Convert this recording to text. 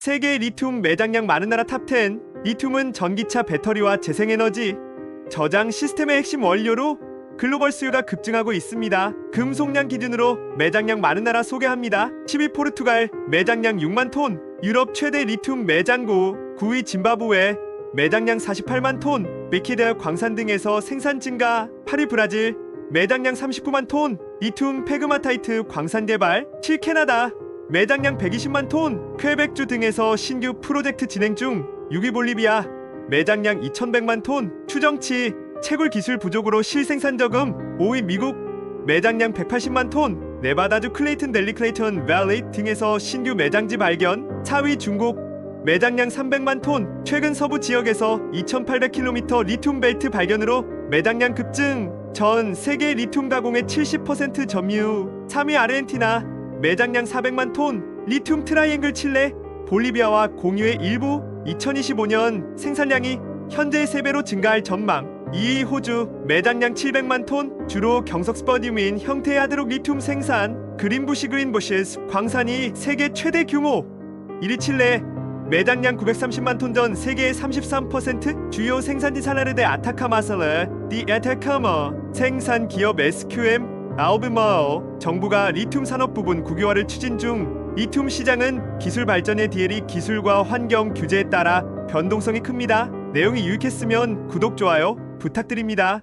세계 리튬 매장량 많은 나라 탑10 리튬은 전기차 배터리와 재생에너지 저장 시스템의 핵심 원료로 글로벌 수요가 급증하고 있습니다. 금속량 기준으로 매장량 많은 나라 소개합니다. 10위 포르투갈 매장량 6만 톤, 유럽 최대 리튬 매장고 9위 짐바브웨 매장량 48만 톤, 베키드 광산 등에서 생산 증가. 8위 브라질 매장량 39만 톤, 리튬 페그마타이트 광산 개발 7 캐나다 매장량 120만 톤, 퀘벡주 등에서 신규 프로젝트 진행 중. 6위 볼리비아 매장량 2,100만 톤, 추정치 채굴 기술 부족으로 실생산 저금 5위 미국 매장량 180만 톤, 네바다주 클레이튼 델리 클레이턴 밸리 등에서 신규 매장지 발견. 4위 중국 매장량 300만 톤, 최근 서부 지역에서 2,800km 리튬 벨트 발견으로 매장량 급증. 전 세계 리튬 가공의 70% 점유. 3위 아르헨티나 매장량 400만 톤, 리튬 트라이앵글 칠레 볼리비아와 공유의 일부 2025년 생산량이 현재 3배로 증가할 전망. 2위 호주 매장량 700만 톤 주로 경석 스퍼디움인 형태의 하드록 리튬 생산 그린부시 그린부시스 광산이 세계 최대 규모. 1위 칠레 매장량 930만 톤 전 세계의 33% 주요 생산지 산하르데 아타카마설레 디 아타카마 생산 기업 SQM 아우브마오 정부가 리튬 산업 부분 국유화를 추진 중 리튬 시장은 기술 발전의 디엘이 기술과 환경 규제에 따라 변동성이 큽니다. 내용이 유익했으면 구독 좋아요 부탁드립니다.